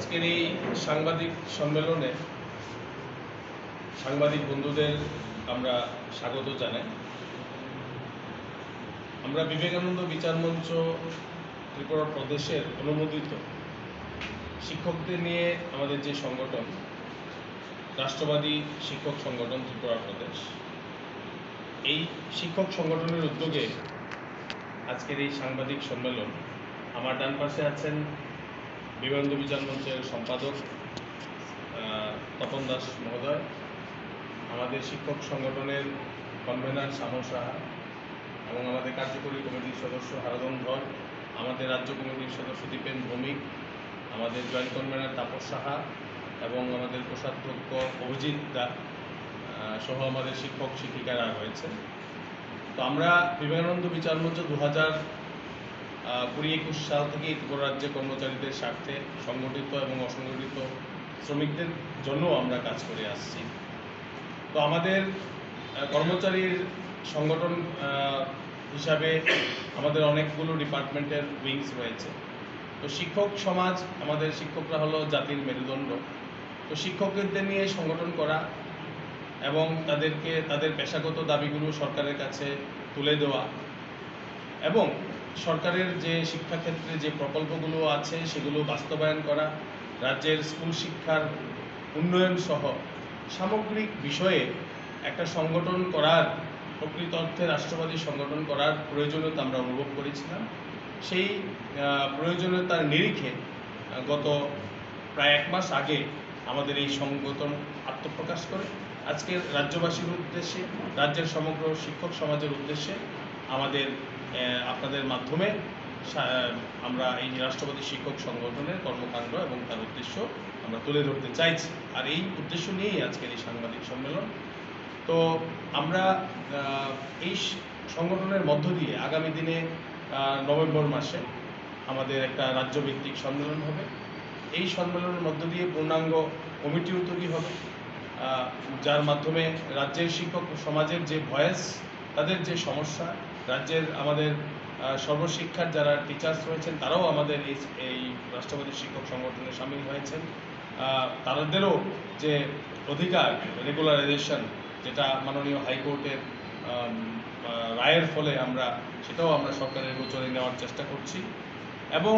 আজকের এই সাংবাদিক সম্মেলনে সাংবাদিক বন্ধুদের আমরা স্বাগত জানাই। আমরা বিবেকানন্দ বিচার মঞ্চ ত্রিপুরা প্রদেশের অনুমোদিত শিক্ষকদের নিয়ে আমাদের যে সংগঠন, রাষ্ট্রবাদী শিক্ষক সংগঠন ত্রিপুরা প্রদেশ, এই শিক্ষক সংগঠনের উদ্যোগে আজকের এই সাংবাদিক সম্মেলন আমার ডান পাশে আছেন বিবেকানন্দ বিচার মঞ্চের সম্পাদক তপন দাস মহোদয়, আমাদের শিক্ষক সংগঠনের কনভেনার শ্যামল সাহা এবং আমাদের কার্যকরী কমিটির সদস্য হারাধন ধর, আমাদের রাজ্য কমিটির সদস্য দীপেন ভৌমিক, আমাদের জয়েন্ট কনভেনার তাপস সাহা এবং আমাদের কোষাধ্যক্ষ অভিজিৎ দা সহ আমাদের শিক্ষক শিক্ষিকারা রয়েছেন। তো আমরা বিবেকানন্দ বিচার মঞ্চ দু হাজার কুড়ি একুশ সাল থেকে ত্রিপুরা রাজ্যে কর্মচারীদের স্বার্থে সংগঠিত এবং অসংগঠিত শ্রমিকদের জন্য আমরা কাজ করে আসছি। তো আমাদের কর্মচারীর সংগঠন হিসাবে আমাদের অনেকগুলো ডিপার্টমেন্টের উইংস রয়েছে। তো শিক্ষক সমাজ, আমাদের শিক্ষকরা হলো জাতির মেরুদণ্ড। তো শিক্ষকদের নিয়ে সংগঠন করা এবং তাদেরকে, তাদের পেশাগত দাবিগুলো সরকারের কাছে তুলে দেওয়া এবং সরকারের যে শিক্ষাক্ষেত্রে যে প্রকল্পগুলো আছে, সেগুলো বাস্তবায়ন করা, রাজ্যের স্কুল শিক্ষার উন্নয়ন সহ সামগ্রিক বিষয়ে একটা সংগঠন করার, প্রকৃত অর্থে রাষ্ট্রবাদী সংগঠন করার প্রয়োজনীয়তা আমরা অনুভব করেছিলাম। সেই প্রয়োজনীয়তার নিরিখে গত প্রায় এক মাস আগে আমাদের এই সংগঠন আত্মপ্রকাশ করে। আজকে রাজ্যবাসীর উদ্দেশ্যে, রাজ্যের সমগ্র শিক্ষক সমাজের উদ্দেশ্যে আমাদের আপনাদের মাধ্যমে আমরা এই রাষ্ট্রপতি শিক্ষক সংগঠনের কর্মকাণ্ড এবং তার উদ্দেশ্য আমরা তুলে ধরতে চাইছি। আর এই উদ্দেশ্য নিয়েই আজকের এই সাংবাদিক সম্মেলন। তো আমরা এই সংগঠনের মধ্য দিয়ে আগামী দিনে নভেম্বর মাসে আমাদের একটা রাজ্যভিত্তিক সম্মেলন হবে। এই সম্মেলনের মধ্য দিয়ে পূর্ণাঙ্গ কমিটিও তৈরি হবে। যার মাধ্যমে রাজ্যের শিক্ষক সমাজের যে ভয়েস, তাদের যে সমস্যা রাজ্যের আমাদের সর্বশিক্ষার যারা টিচার্স রয়েছেন, তারাও আমাদের এই এই রাষ্ট্রপতি শিক্ষক সংগঠনে সামিল হয়েছেন। তাদেরও যে অধিকার রেগুলারাইজেশন যেটা মাননীয় হাইকোর্টের রায়ের ফলে আমরা, সেটাও আমরা সরকারের গোচরে নেওয়ার চেষ্টা করছি। এবং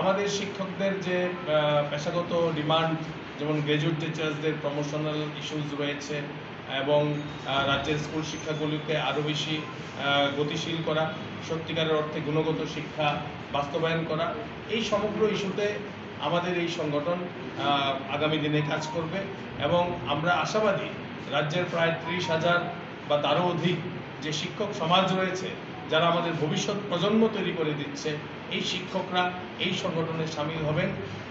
আমাদের শিক্ষকদের যে পেশাগত ডিমান্ড, যেমন গ্র্যাজুয়েট টিচার্সদের প্রমোশনাল ইস্যুস রয়েছে এবং রাজ্যের স্কুল শিক্ষাগুলিকে আরও বেশি গতিশীল করা, সত্যিকারের অর্থে গুণগত শিক্ষা বাস্তবায়ন করা, এই সমগ্র ইস্যুতে আমাদের এই সংগঠন আগামী দিনে কাজ করবে এবং আমরা আশাবাদী রাজ্যের প্রায় ত্রিশ হাজার বা তারও অধিক যে শিক্ষক সমাজ রয়েছে, যারা আমাদের ভবিষ্যৎ প্রজন্ম তৈরি করে দিচ্ছে, এই শিক্ষকরা এই সংগঠনে সামিল হবেন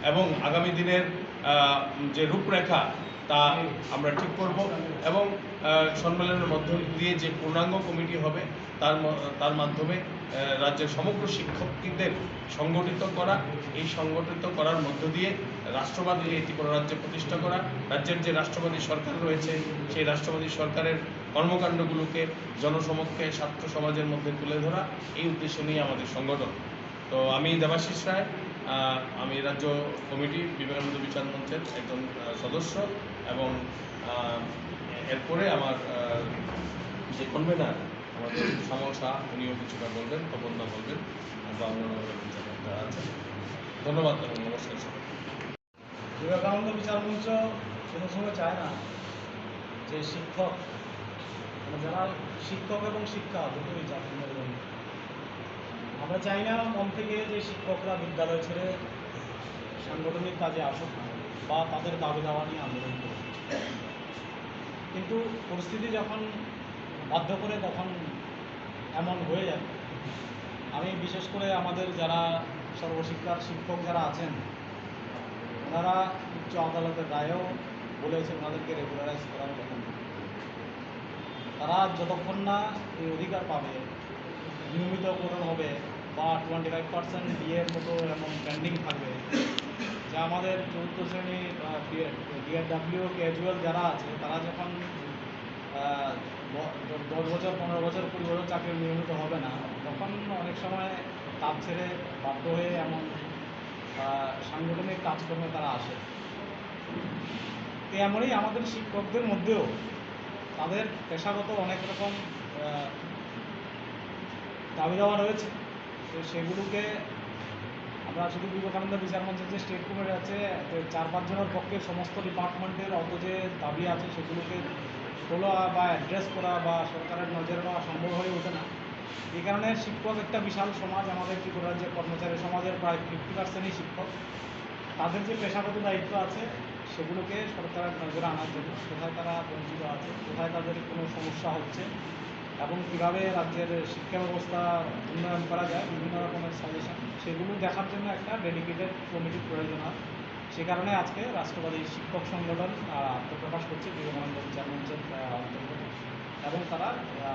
এবং আগামী দিনের যে রূপরেখা তা আমরা ঠিক করব এবং সম্মেলনের মধ্য দিয়ে যে পূর্ণাঙ্গ কমিটি হবে, তার তার মাধ্যমে রাজ্যের সমগ্র শিক্ষকদের সংগঠিত করা, এই সংগঠিত করার মধ্য দিয়ে রাষ্ট্রবাদী ত্রিপুরা রাজ্যে প্রতিষ্ঠা করা, রাজ্যের যে রাষ্ট্রবাদী সরকার রয়েছে, সেই রাষ্ট্রবাদী সরকারের কর্মকাণ্ডগুলোকে জনসমক্ষে ছাত্র সমাজের মধ্যে তুলে ধরা, এই উদ্দেশ্য নিয়ে আমাদের সংগঠন। তো আমি দেবাশিস রায় আমি রাজ্য কমিটি বিবেকানন্দ বিচার মঞ্চের একজন সদস্য। এবং এরপরে আমার যে কনভেনার আমাদের শ্যামল শাহ, উনিও কিছুটা বলবেন, তপনদা বলবেন বা অন্যান্য আছেন। ধন্যবাদ এবং নমস্কার সবাই বিবেকানন্দ বিচার মঞ্চ কোনো সময় চায় না যে শিক্ষক মানে যারা শিক্ষক এবং শিক্ষা দুটোই জাতির মেরুদণ্ড আমরা চাই না মন থেকে যে শিক্ষকরা বিদ্যালয় ছেড়ে সাংগঠনিক কাজে আসুক, বা তাদের দাবি দাওয়া নিয়ে আন্দোলন কিন্তু পরিস্থিতি যখন বাধ্য করে তখন এমন হয়ে যায়। আমি বিশেষ করে আমাদের যারা সর্বশিক্ষার শিক্ষক যারা আছেন, ওনারা উচ্চ আদালতের রায়েও বলেছে ওনাদেরকে রেগুলারাইজ করার কথা। তারা যতক্ষণ না এই অধিকার পাবে, নিয়মিতকরণ হবে বা টোয়েন্টি ফাইভ পার্সেন্ট ডিএর মতো এমন পেন্ডিং থাকবে আমাদের চতুর্থ শ্রেণি ডিআরডাব্লিউ ক্যাজুয়াল যারা আছে, তারা যখন দশ বছর, পনেরো বছর, কুড়ি বছর চাকরি নিয়মিত হবে না, তখন অনেক সময় কাজ ছেড়ে বাধ্য হয়ে এমন সাংগঠনিক কাজকর্মে তারা আসে। তো এমনই আমাদের শিক্ষকদের মধ্যেও তাদের পেশাগত অনেক রকম দাবি দাওয়া রয়েছে। তো সেগুলোকে শুধু বিবেকানন্দ বিচার মঞ্চের যে স্টেট কমিটি আছে চার পাঁচজনের পক্ষে সমস্ত ডিপার্টমেন্টের অত যে দাবি আছে সেগুলোকে তোলা বা অ্যাড্রেস করা বা সরকারের নজরে নেওয়া সম্ভব হয়ে ওঠে না। এই কারণে শিক্ষক একটা বিশাল সমাজ, আমাদের ত্রিপুরার যে কর্মচারী সমাজের প্রায় ফিফটি পার্সেন্টই শিক্ষক। তাদের যে পেশাগত দায়িত্ব আছে, সেগুলোকে সরকারের নজরে আনার জন্য কোথায় তারা বঞ্চিত আছে, কোথায় তাদের কোনো সমস্যা হচ্ছে এবং কীভাবে রাজ্যের শিক্ষা ব্যবস্থা উন্নয়ন করা যায়, বিভিন্ন রকমের সাজেশন সেগুলো দেখার জন্য একটা ডেডিকেটেড কমিটির প্রয়োজন হয়। সে কারণে আজকে রাষ্ট্রবাদী শিক্ষক সংগঠন আত্মপ্রকাশ করছে, বিবেকানন্দ মঞ্চের অন্তর্গত। এবং তারা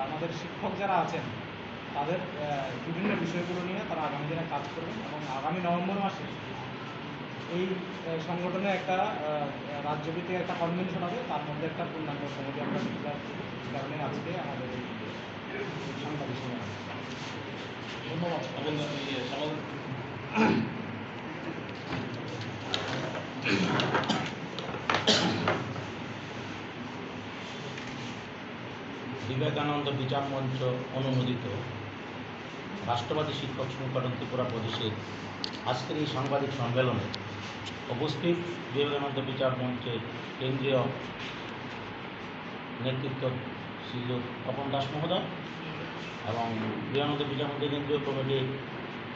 আমাদের শিক্ষক যারা আছেন, তাদের বিভিন্ন বিষয়গুলো নিয়ে তারা আগামী দিনে কাজ করবেন এবং আগামী নভেম্বর মাসে এই সংগঠনে একটা রাজ্যভিত্তিক একটা কনভেনশন হবে। তার মধ্যে একটা পূর্ণাঙ্গ কমিটি আমরা কারণে আজকে আমাদের এই বিবেকানন্দ বিচার মঞ্চ অনুমোদিত। রাষ্ট্রবাদী শিক্ষক সংগঠন ত্রিপুরা প্রদেশের আজকের এই সাংবাদিক সম্মেলনে উপস্থিত বিবেকানন্দ বিচার মঞ্চের কেন্দ্রীয় নেতৃত্ব শ্রীযুত তপন দাস মহোদয় এবং বিচার মঞ্চের কেন্দ্রীয় কমিটির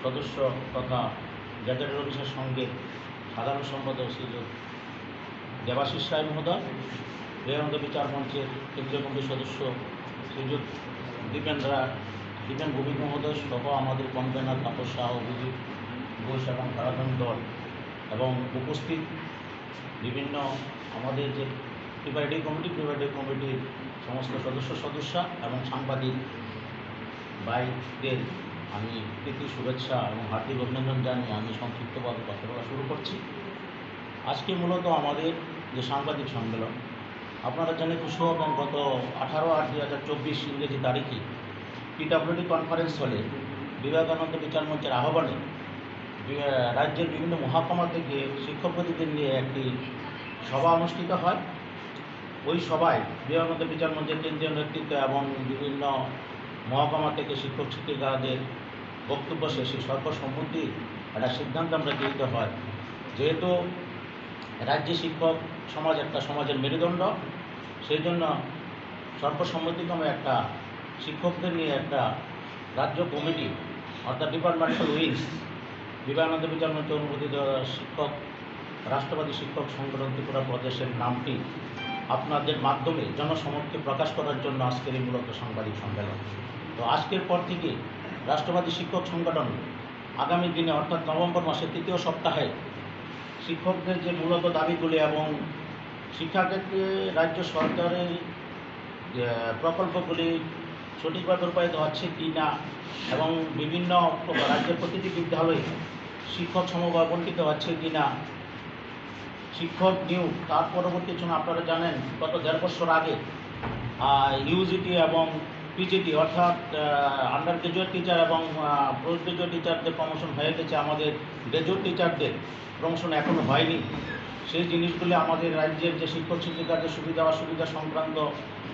সদস্য তথা গ্যাজেটের অফিসের সঙ্গে সাধারণ সম্পাদক শ্রীযুত দেবাশিস রায় মহোদয় বিবেকানন্দ বিচার মঞ্চের কেন্দ্রীয় কমিটির সদস্য দীপেন রায় দীপেন ভৌমিক মহোদয় সহ আমাদের কনভেনার তাপস শাহ অভিজিৎ ঘোষ এবং কারাধন দল এবং উপস্থিত বিভিন্ন আমাদের যে প্রিপারেটিভ কমিটি প্রিপারেটিভ কমিটির সমস্ত সদস্য, সদস্যা এবং সাংবাদিক ভাইদের আমি প্রীতি, শুভেচ্ছা এবং হার্দিক অভিনন্দন জানিয়ে আমি সংক্ষিপ্তভাবে কথা বলা শুরু করছি। আজকে মূলত আমাদের যে সাংবাদিক সম্মেলন, আপনারা জানেন খুশি হবেন গত আঠারো আট দুই হাজার চব্বিশ ইংরেজি তারিখে পিডাব্লিউডি কনফারেন্স হলে বিবেকানন্দ বিচার মঞ্চের আহ্বানে রাজ্যের বিভিন্ন মহাকুমা থেকে শিক্ষকদের নিয়ে একটি সভা অনুষ্ঠিত হয়। ওই সভায় বিবেকানন্দ বিচার মঞ্চের কেন্দ্রীয় নেতৃত্ব এবং বিভিন্ন মহকুমা থেকে শিক্ষক শিক্ষিকাদের বক্তব্য শেষে সর্বসম্মতি একটা সিদ্ধান্ত আমরা গৃহীত হয়। যেহেতু রাজ্যে শিক্ষক সমাজ একটা সমাজের মেরুদণ্ড সেই জন্য সর্বসম্মতিক্রমে একটা শিক্ষকদের নিয়ে একটা রাজ্য কমিটি, অর্থাৎ ডিপার্টমেন্টাল উইংস, বিবেকানন্দ বিচার মঞ্চ অনুমোদিত শিক্ষক, রাষ্ট্রবাদী শিক্ষক সংগঠন ত্রিপুরা প্রদেশের নামটি আপনাদের মাধ্যমে জনসমক্ষে প্রকাশ করার জন্য আজকের এই মূলত সাংবাদিক সম্মেলন। তো আজকের পর থেকে রাষ্ট্রবাদী শিক্ষক সংগঠন আগামী দিনে, অর্থাৎ নভেম্বর মাসের তৃতীয় সপ্তাহে শিক্ষকদের যে মূলত দাবিগুলি এবং শিক্ষাক্ষেত্রে রাজ্য সরকারের প্রকল্পগুলি সঠিকভাবে রূপায়িত হচ্ছে কি না এবং বিভিন্ন রাজ্যের প্রতিটি বিদ্যালয়ে শিক্ষক সমবায় বণ্টিত হচ্ছে কি না শিক্ষক নিয়োগ, তার পরবর্তী সময় আপনারা জানেন, গত দেড় বছর আগে ইউজিটি এবং পিজিটি অর্থাৎ আন্ডার গ্রাজুয়েট টিচার এবং পোস্ট গ্রাজুয়েট টিচারদের প্রমোশন হয়ে গেছে আমাদের গ্রাজুয়েট টিচারদের প্রমোশন এখনও হয়নি। সেই জিনিসগুলি আমাদের রাজ্যের যে শিক্ষক শিক্ষিকাদের সুবিধা অসুবিধা সংক্রান্ত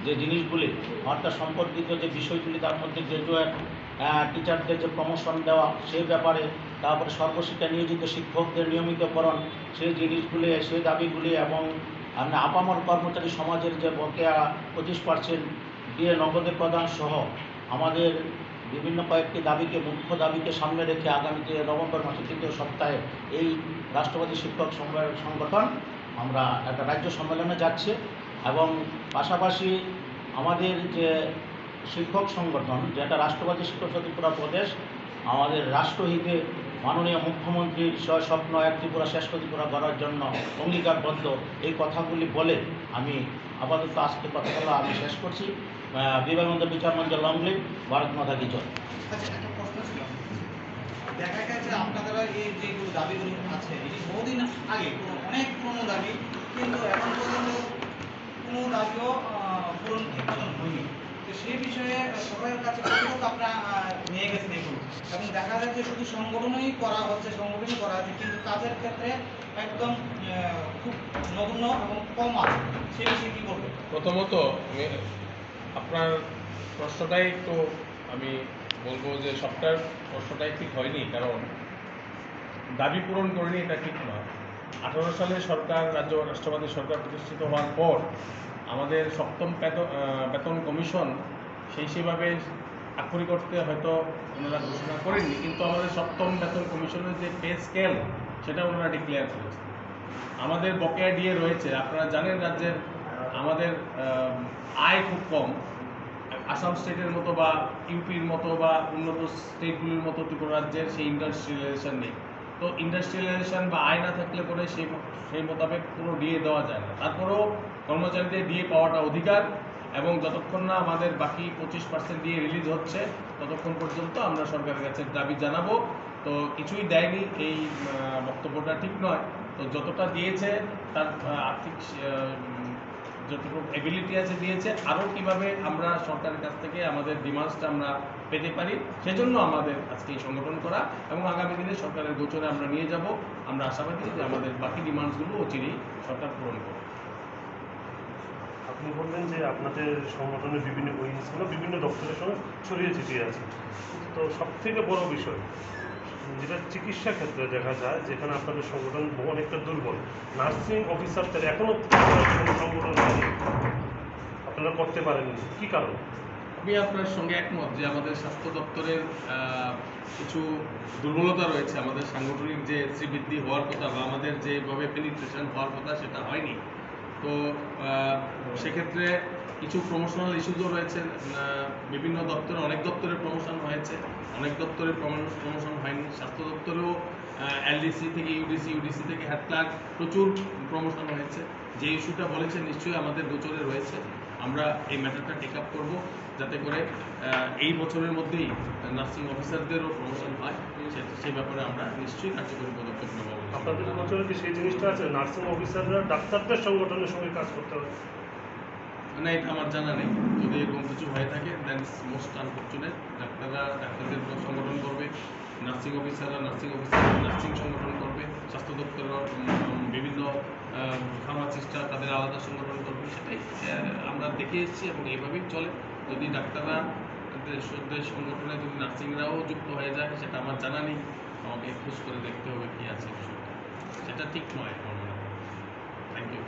যে জিনিসগুলি, অর্থাৎ সম্পর্কিত যে বিষয়গুলি, তার মধ্যে গ্রাজুয়েট টিচারদের যে প্রমোশন দেওয়া, সে ব্যাপারে, তারপরে সর্বশিক্ষা নিয়োজিত শিক্ষকদের নিয়মিতকরণ, সেই জিনিসগুলি, সেই দাবিগুলি এবং আপামর কর্মচারী সমাজের যে বকেয়া পঁচিশ পার্সেন্ট দিয়ে নগদে প্রদান সহ আমাদের বিভিন্ন কয়েকটি দাবিকে, মুখ্য দাবিকে সামনে রেখে আগামীতে নভেম্বর মাসের তৃতীয় সপ্তাহে এই রাষ্ট্রবাদী শিক্ষক সংগঠন আমরা একটা রাজ্য সম্মেলনে যাচ্ছে এবং পাশাপাশি আমাদের যে শিক্ষক সংগঠন যেটা রাষ্ট্রবাদী শিক্ষক ত্রিপুরা প্রদেশ, আমাদের রাষ্ট্রহিতে মাননীয় মুখ্যমন্ত্রীর স্বপ্ন এক ত্রিপুরা শেষ ত্রিপুরা করার জন্য অঙ্গীকারবদ্ধ এই কথাগুলি বলে আমি আপাতত আজকে কথাগুলো আমি শেষ করছি। বিবেকানন্দ বিচার মঞ্চ লংলিপ ভারত মাতা কি জয়? আচ্ছা একটা প্রশ্ন ছিল। দেখা গেছে আপনাদের এই যেগুলো দাবিগুলো আছে এটি বহুদিন আগে অনেক পুরনো দাবি কিন্তু এখন পর্যন্ত কোনো দাবিও আহ, পূরণ ঠিক মতন হয়নি। তো সেই বিষয়ে সবার কাছে আপনারা নিয়ে গেছেন এগুলো এবং দেখা যায় যে শুধু সংগঠনই করা হচ্ছে সংগঠনই করা হচ্ছে কিন্তু কাজের ক্ষেত্রে একদম আহ, খুব নগণ্য এবং কম আছে। সেই বিষয়ে কী বলবেন? প্রথমত আমি আপনার প্রশ্নটাই একটু আমি বলব যে সবটার প্রশ্নটাই ঠিক হয়নি, কারণ দাবি পূরণ করেনি এটা ঠিক নয় আঠারো সালে সরকার, রাজ্য রাষ্ট্রবাদী সরকার প্রতিষ্ঠিত হওয়ার পর আমাদের সপ্তম বেতন বেতন কমিশন সেই সেভাবে আক্ষরিক করতে হয়তো ওনারা ঘোষণা করেননি, কিন্তু আমাদের সপ্তম বেতন কমিশনের যে পে স্কেল সেটা ওনারা ডিক্লেয়ার করেছে আমাদের বকেয়া ডিএ রয়েছে, আপনারা জানেন রাজ্যের আমাদের আয় খুব কম। আসাম স্টেটের মতো বা ইউপির মতো বা উন্নত স্টেটগুলির মতো ত্রিপুরা রাজ্যের সেই ইন্ডাস্ট্রিয়ালাইজেশন নেই। তো ইন্ডাস্ট্রিয়ালাইজেশন বা আয় না থাকলে পরে সেই সেই মোতাবেক কোনো ডিএ দেওয়া যায় না। তারপরেও কর্মচারীদের ডিএ পাওয়াটা অধিকার এবং যতক্ষণ না আমাদের বাকি পঁচিশ পার্সেন্ট ডিএ রিলিজ হচ্ছে, ততক্ষণ পর্যন্ত আমরা সরকারের কাছে দাবি জানাব। তো কিছুই দেয়নি এই বক্তব্যটা ঠিক নয়। তো যতটা দিয়েছে তার, আর্থিক যতটুকু এবিলিটি আছে দিয়েছে আরও কীভাবে আমরা সরকারের কাছ থেকে আমাদের ডিমান্ডসটা আমরা পেতে পারি, সেজন্য আমাদের আজকে এই সংগঠন করা এবং আগামী দিনে সরকারের গোচরে আমরা নিয়ে যাব। আমরা আশাবাদী যে আমাদের বাকি ডিমান্ডসগুলো অচিরেই সরকার পূরণ করবে। আপনি বললেন যে আপনাদের সংগঠনের বিভিন্ন উইংসগুলো বিভিন্ন দপ্তরের সঙ্গে ছড়িয়ে ছিটিয়ে আছে। তো সব থেকে বড় বিষয় যেটা চিকিৎসা ক্ষেত্রে দেখা যায়, যেখানে আপনাদের সংগঠন অনেকটা দুর্বল। নার্সিং অফিসারদের এখনও সংগঠন আপনারা করতে পারেননি। কী কারণ? আমি আপনার সঙ্গে একমত যে আমাদের স্বাস্থ্য দপ্তরের কিছু দুর্বলতা রয়েছে। আমাদের সাংগঠনিক যে শ্রীবৃদ্ধি হওয়ার কথা বা আমাদের যেভাবে পেনিট্রেশন হওয়ার কথা সেটা হয়নি। তো সেক্ষেত্রে কিছু প্রমোশনাল ইস্যুজও রয়েছে বিভিন্ন দপ্তরে, অনেক দপ্তরে প্রমোশন হয়েছে, অনেক দপ্তরে প্রমোশন হয়নি। স্বাস্থ্য দপ্তরেও এলডিসি থেকে ইউডিসি ইউডিসি থেকে হেড ক্লার্ক প্রচুর প্রমোশন হয়েছে। যে ইস্যুটা বলেছে, নিশ্চয়ই আমাদের গোচরে রয়েছে। আমরা এই ম্যাটারটা টেক আপ করব যাতে করে এই বছরের মধ্যেই নার্সিং অফিসারদেরও প্রমোশন হয়। সে- সেই ব্যাপারে আমরা নিশ্চয়ই কার্যকরী পদক্ষেপ নেব আপনাদের বছরে কি সেই জিনিসটা আছে? নার্সিং অফিসাররা ডাক্তারদের সংগঠনের সঙ্গে কাজ করতে হবে মানে এটা আমার জানা নেই। যদি এরকম কিছু হয়ে থাকে দ্যাট ইজ মোস্ট আনফর্চুনেট ডাক্তাররা ডাক্তারদের সংগঠন করবে নার্সিং অফিসাররা নার্সিং অফিসার নার্সিং সংগঠন করবে। স্বাস্থ্য দপ্তরের উম, বিভিন্ন ফার্মাসিস্টরা তাদের আলাদা সংগঠন করবে সেটাই আমরা দেখে এসেছি এবং এইভাবেই চলে। যদি ডাক্তাররা দেশ সংগঠনে যদি নার্সিংরাও যুক্ত হয়ে যায় সেটা আমার জানা নেই। আমাকে খোঁজ করে দেখতে হবে কি আছে বিষয়টা সেটা ঠিক নয় আমার মনে হয়। Thank you